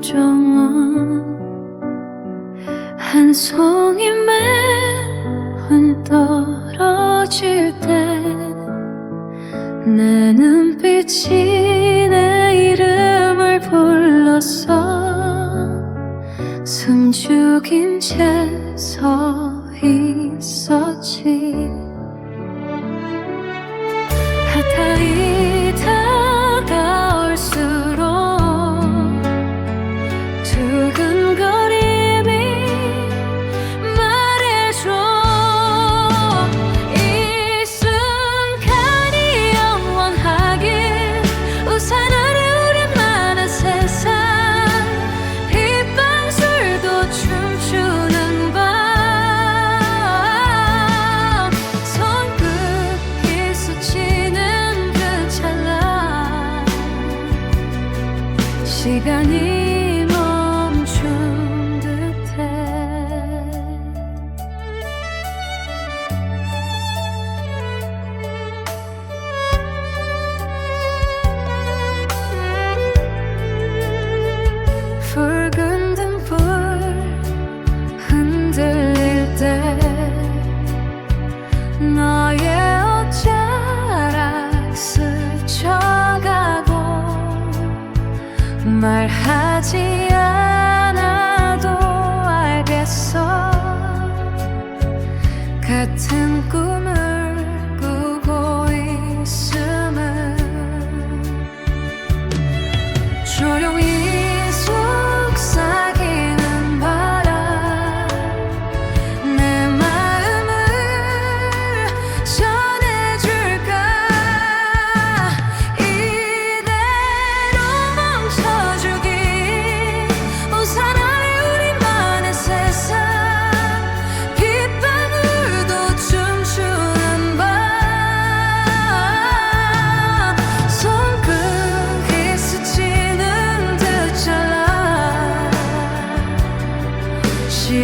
정원. 한 송이 매흔 떨어질 때 내 눈빛이 내 이름을 불러서 숨죽인 채 서 있었지. 寄给你 말하지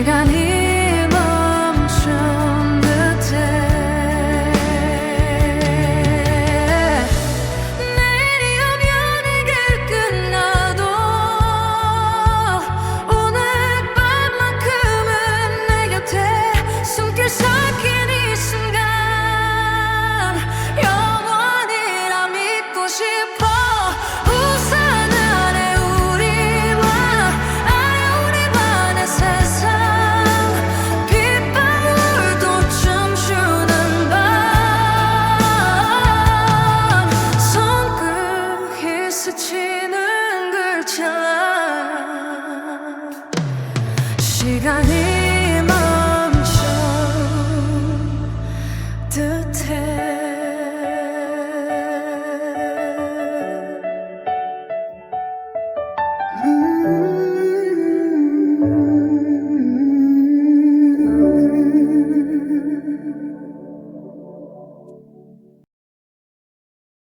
시간이 멈춘 듯해. 내일이 오면 이게 끝나도 오늘 밤만큼은 내 곁에 숨길 삭힌 such a